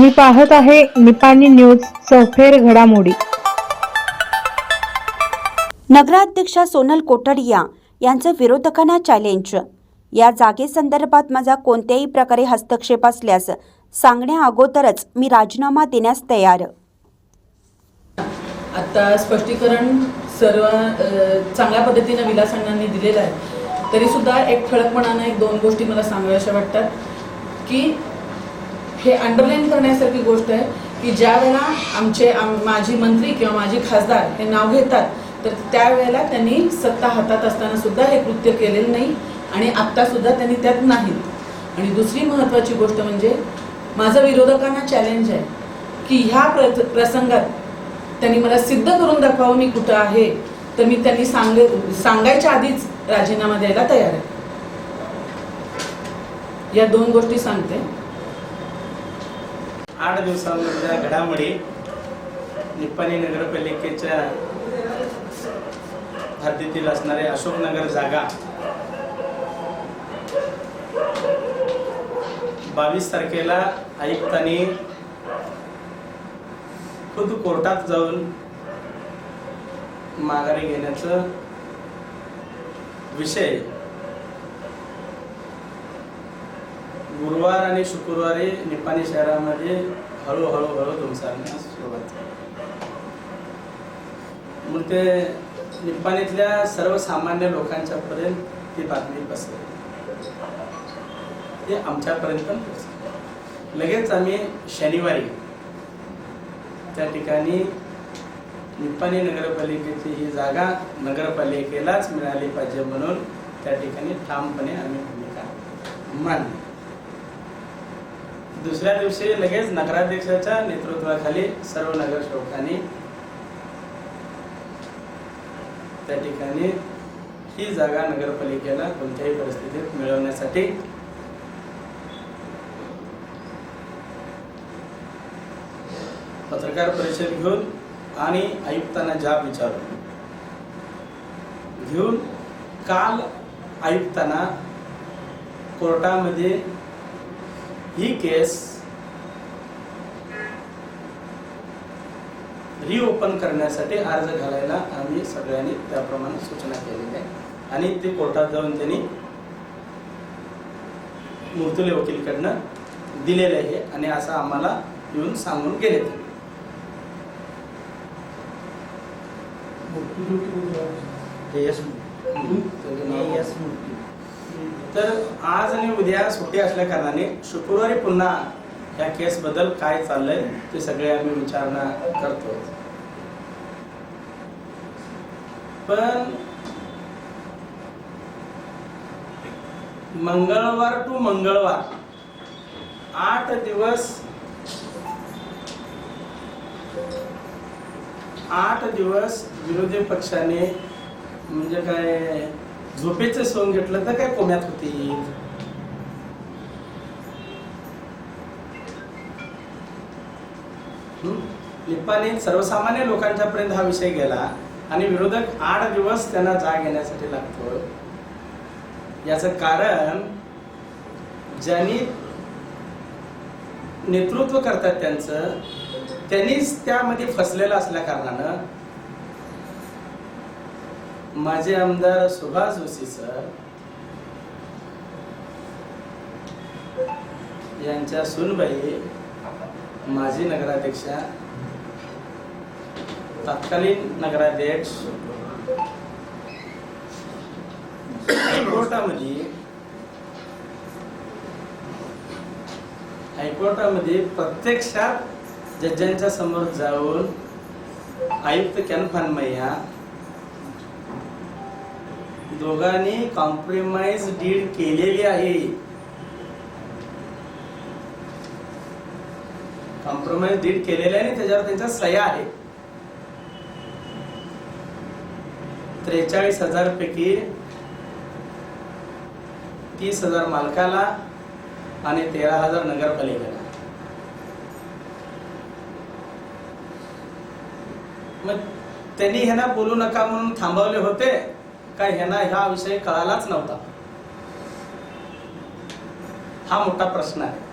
तुम्ही पाहत आहे निपाणी न्यूज चौफेर घडामोडी. नगराध्यक्षा सोनल कोटडिया यांचं विरोधकांना चॅलेंज या जागेसंदर्भात माझा कोणत्याही प्रकारे हस्तक्षेप असल्यास सांगण्या अगोदरच मी राजीनामा देण्यास तयार. आता स्पष्टीकरण सर्व चांगल्या पद्धतीनं विलास अण्णांनी दिलेलं आहे. तरीसुद्धा एक ठळकपणानं एक दोन गोष्टी मला सांगाव्याशा वाटतात की हे अंडरलाईन करण्यासारखी गोष्ट आहे की ज्या वेळेला आमचे आम माजी मंत्री किंवा माजी खासदार हे नाव घेतात तर त्यावेळेला त्यांनी सत्ता हातात असताना सुद्धा हे कृत्य केलेलं नाही आणि आत्ता सुद्धा त्यांनी त्यात नाहीत आणि दुसरी महत्त्वाची गोष्ट म्हणजे माझं विरोधकांना चॅलेंज आहे की ह्या प्र प्रसंगात त्यांनी मला सिद्ध करून दाखवावं मी कुठं आहे तर मी त्यांनी सांग सांगायच्या आधीच राजीनामा द्यायला तयार आहे. या दोन गोष्टी सांगते. आठ दिवसांमधल्या घडामोडी निप्पाणी नगरपालिकेच्या हद्दीतील असणारे अशोकनगर जागा. बावीस तारखेला आयुक्तांनी खुद कोर्टात जाऊन माघारी घेण्याचं विषय गुरुवार आणि शुक्रवारी निपाणी शहरामध्ये हळूहळू हळू धुमसारण्यास सुरुवात झाली. मग ते निपाणीतल्या सर्वसामान्य लोकांच्या पर्यंत ती बातमी पसरली. ते आमच्यापर्यंत पण लगेच आम्ही शनिवारी त्या ठिकाणी निपाणी नगरपालिकेची ही जागा नगरपालिकेलाच मिळाली पाहिजे म्हणून त्या ठिकाणी ठामपणे आम्ही भूमिका मांडली. दुसऱ्या दिवशी लगेच नगराध्यक्षाच्या नेतृत्वाखाली सर्व नगरसेवकांनी त्या ठिकाणी ही जागा नगरपालिकेला कोणत्याही परिस्थितीत मिळवण्यासाठी पत्रकार परिषद घेऊन आणि आयुक्तांना जाब विचारून घेऊन काल आयुक्तांना कोर्टामध्ये ही केस रिओपन करण्यासाठी अर्ज घालायला आम्ही सगळ्यांनी त्याप्रमाणे सूचना केलेली आहे. आणि ते कोर्टात जाऊन त्यांनी मुर्तुले वकीलकडनं दिलेले आहे आणि असं आम्हाला येऊन सांगून गेले ते. तर आज आणि उद्या सुट्टी असल्या कारणाने शुक्रवारी पुन्हा या केस बद्दल काय चाललंय ते सगळे आम्ही विचारणा करतो. पण मंगळवार टू मंगळवार आठ दिवस आठ दिवस विरोधी पक्षाने म्हणजे काय झोपेचं सोंग घेतलं तर काय कोम्यात होती? लिप्पाने सर्वसामान्य लोकांच्या पर्यंत हा विषय गेला आणि विरोधक आठ दिवस त्यांना जाग येण्यासाठी लागतो. याचं कारण ज्यांनी नेतृत्व करतात त्यांचं त्यांनीच त्यामध्ये फसलेलं असल्या कारणानं माझे आमदार सुभाष जोशी सर यांच्या सुनबाई माजी नगराध्यक्षा तत्कालीन नगराध्यक्ष हायकोर्टामध्ये हायकोर्टामध्ये प्रत्यक्षात जज्जांच्या समोर जाऊन आयुक्त कॅन फानमय्या दोघांनी कॉम्प्रोमाइज डीड केलेली आहे. कॉम्प्रोमाइज डीड केलेली आहे आणि त्याच्यावर त्यांच्या सह्या आहे. त्रेचाळीस हजार पैकी तीस हजार मालकाला आणि तेरा हजार नगरपालिकेला. मग त्यांनी ह्यांना बोलू नका म्हणून थांबवले होते. काय ह्यांना ह्या विषय कळालाच नव्हता. हा मोठा प्रश्न आहे.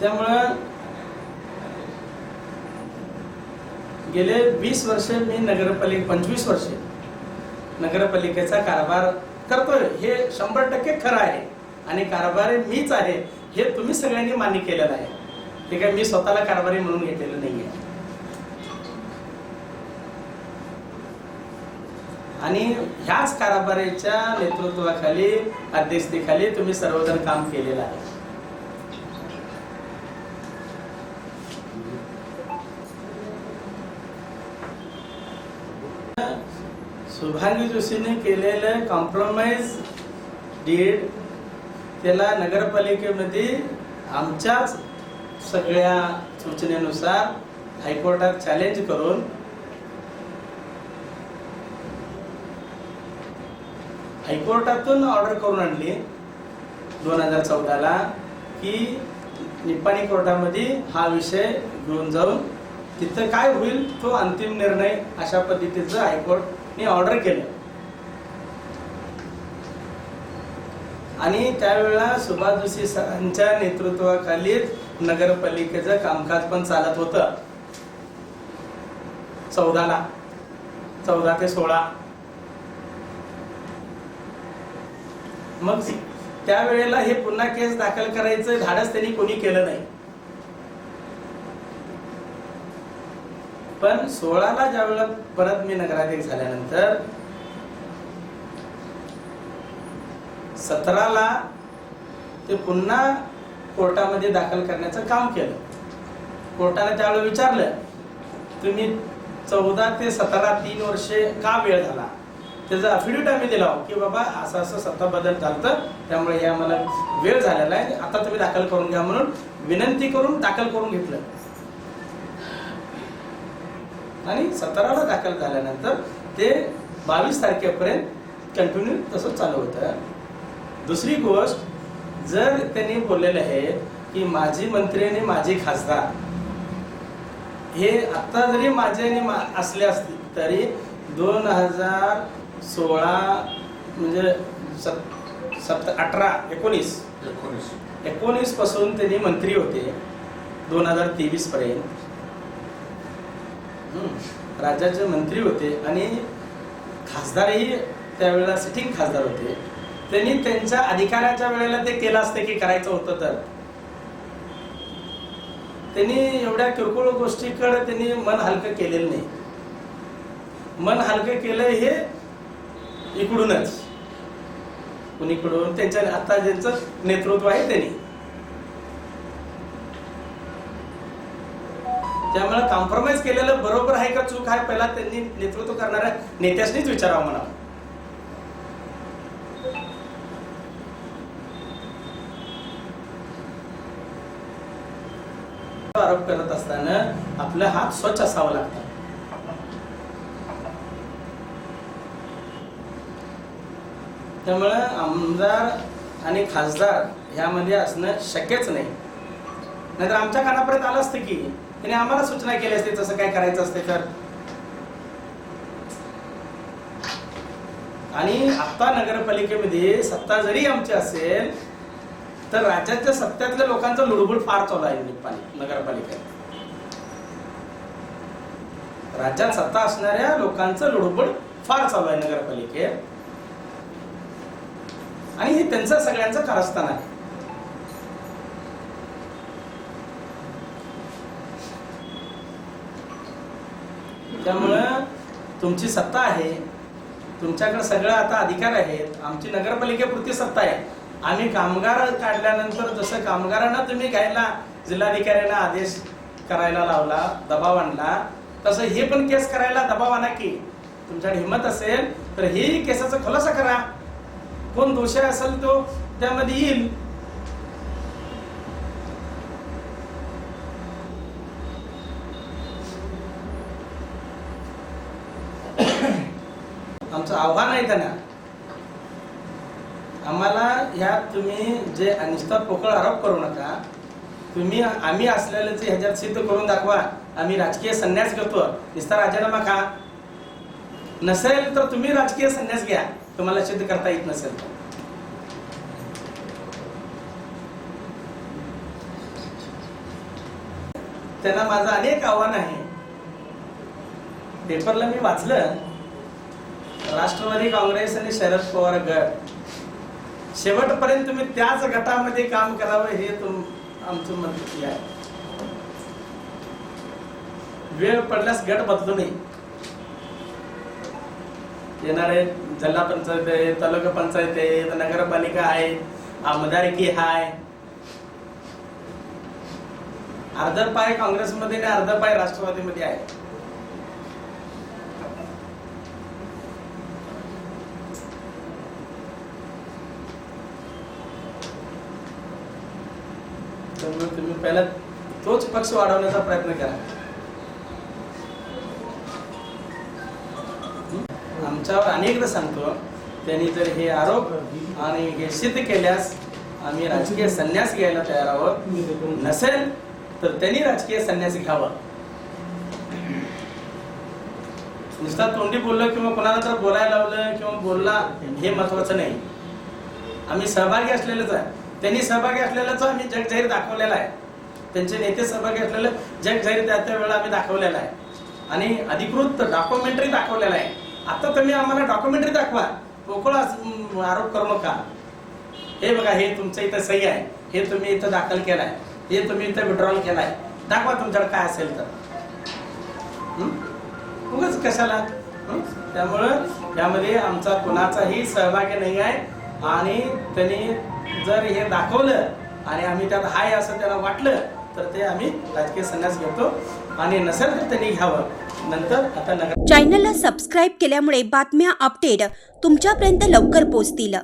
त्यामुळं गेले वीस वर्षे मी नगरपालिके पंचवीस वर्षे नगरपालिकेचा कारभार करतोय. हे शंभर टक्के खरं आहे. आणि कारभार मीच आहे. हे तुम्ही सगळ्यांनी मान्य केलेलं आहे. ठीक काय मी स्वतःला कारभारी म्हणून घेतलेलं नाही आहे आणि ह्याच कारभारीच्या नेतृत्वाखाली अध्यक्षतेखाली तुम्ही सर्वजण काम केलेलं आहे. सुभांगी जोशीने केलेलं कॉम्प्रोमाइज डीड त्याला नगरपालिकेमध्ये आमच्याच सगळ्या सूचनेनुसार हायकोर्टात चॅलेंज करून हायकोर्टातून ऑर्डर करून आणली दोन हजार चौदाला की निपाणी कोर्टामध्ये हा विषय घेऊन जाऊन तिथं काय होईल तो अंतिम निर्णय अशा पद्धतीचं हायकोर्टने ऑर्डर केलं. आणि त्यावेळेला सुभाष जोशी सरांच्या नेतृत्वाखाली नगरपालिकेचं कामकाज पण चालत होतं. चौदाला चौदा ते सोळा. मग त्यावेळेला हे पुन्हा केस दाखल करायचं धाडस त्यांनी कोणी केलं नाही. पण सोळाला ज्यावेळेला परत मी नगराध्यक्ष झाल्यानंतर सतराला ते पुन्हा कोर्टामध्ये दाखल करण्याचं काम केलं. कोर्टाने त्यावेळेला विचारलं तुम्ही चौदा ते सतरा तीन वर्षे का वेळ झाला? त्याचा अफिडेविट आम्ही दिला हो, की बाबा असं असं सत्ता बदल झालं त्यामुळे हे आम्हाला वेळ झालेला आहे आता तुम्ही दाखल करून घ्या म्हणून विनंती करून दाखल करून घेतलं. आणि सतराला दाखल झाल्यानंतर ते बावीस तारखेपर्यंत कंटिन्यू तसं चालू होतं. दुसरी गोष्ट जर त्यांनी बोललेलं आहे की माजी मंत्री आणि माजी खासदार हे आता जरी माझे आणि मा- असले असतील तरी दोन हजार सोळा म्हणजे सत सप्त अठरा एकोणीस. एकोणीस. पासून त्यांनी मंत्री होते दोन हजार तेवीस पर्यंत. राज्याचे मंत्री होते आणि खासदारही त्यावेळेला सिटिंग खासदार होते. त्यांनी त्यांच्या अधिकाराच्या वेळेला ते केलं असतं की करायचं होतं तर. त्यांनी एवढ्या किरकोळ गोष्टीकडे त्यांनी मन हलकं केलेलं नाही. मन हलकं केलं हे इकडूनच. कुणीकडून? त्यांच्या आता ज्यांचं नेतृत्व आहे त्यांनी. त्यामुळे कॉम्प्रोमाइज केलेलं बरोबर आहे का चूक आहे? पहिला त्यांनी नेतृत्व करणाऱ्या नेत्यासनीच विचारावं म्हणा आरोप करत असताना आपला हात स्वच्छ असावा लागतात त्यामुळं आमदार आणि खासदार ह्यामध्ये असणं शक्यच नाही. नाहीतर आमच्या कानापर्यंत आलं असतं की त्याने आम्हाला सूचना केली असते तसं काय करायचं असते तर. आणि आता नगरपालिकेमध्ये सत्ता जरी आमची असेल तर राज्याच्या सत्यातल्या लोकांचा लुडबुड फार चालू आहे नगरपालिकेत. राज्यात सत्ता असणाऱ्या लोकांचं लुडबुड फार चालू आहे नगरपालिकेत. आणि हे त्यांचं सगळ्यांचं कारस्थान आहे. त्यामुळं तुमची सत्ता आहे. तुमच्याकडे सगळं आता अधिकार आहेत. आमची नगरपालिकेपुरती सत्ता आहे. आम्ही कामगार काढल्यानंतर जसं कामगारांना तुम्ही घ्यायला जिल्हाधिकाऱ्यांना आदेश करायला लावला दबाव आणला तसं हे पण केस करायला दबाव आणा की तुमच्याकडे हिंमत असेल तर हे केसाचा खुलासा करा. कोण दोषी असेल तो त्यामध्ये येईल. आमचं आव्हान आहे त्यांना आम्हाला ह्यात तुम्ही जे अनिष्ठा पोकळ आरोप करू नका तुम्ही आम्ही असलेलं जे ह्याच्यात सिद्ध करून दाखवा आम्ही राजकीय संन्यास घेतो निस्ता राजीनामा का नसेल तर तुम्ही राजकीय संन्यास घ्या तुम्हाला सिद्ध करता येत नसेल. तर त्यांना माझं अनेक आव्हान आहे. पेपरला मी वाचलं राष्ट्रवादी काँग्रेस आणि शरद पवार गट. शेवटपर्यंत तुम्ही त्याच गटामध्ये काम करावं हे तुम आमचं मत आहे. वेळ पडल्यास गट बदलू नये. येणारे जिल्हा पंचायत आहे तालुका पंचायत आहे नगरपालिका आहे आमदारकी हाय. अर्धा पाय काँग्रेसमध्ये आणि अर्धा पाय राष्ट्रवादीमध्ये आहे. त्यामुळे तुम्ही पहिला तोच पक्ष वाढवण्याचा प्रयत्न करा. आमच्यावर अनेकदा सांगतो त्यांनी जर हे आरोप आणि हे सिद्ध केल्यास आम्ही राजकीय संन्यास घ्यायला तयार आहोत. नसेल तर त्यांनी राजकीय संन्यास घ्यावा. नुसता तोंडी बोललं किंवा कोणाला तर बोलायला लावलं किंवा बोलला हे महत्वाचं नाही. आम्ही सहभागी असलेलंच आहे. त्यांनी सहभागी असलेल्याच आम्ही जगजाहीर दाखवलेला आहे त्यांचे नेते सहभागी असलेलं जगजाहीर त्या त्या वेळेला आम्ही दाखवलेला आहे. आणि अधिकृत डॉक्युमेंटरी दाखवलेला आहे. आता तुम्ही आम्हाला डॉक्युमेंटरी दाखवा. पोकळ आरोप करू नका. हे बघा हे तुमचं इथं सही आहे. हे तुम्ही इथं दाखल केलाय. हे तुम्ही इथं विड्रॉल केलाय. दाखवा तुमच्याकडे काय असेल तर. उगच उगाच कशाला? त्यामुळं त्यामध्ये आमचा कुणाचाही सहभागी नाही आहे. आणि त्यांनी जर हे दाखवलं आणि आम्ही त्यात हाय असं त्याला वाटलं तर ते आम्ही राजकीय संन्यास घेतो आणि नसेल तर त्यांनी घ्यावं. नंतर आता नगर चॅनलला सबस्क्राईब केल्यामुळे बातम्या अपडेट तुमच्यापर्यंत लवकर पोहोचतील.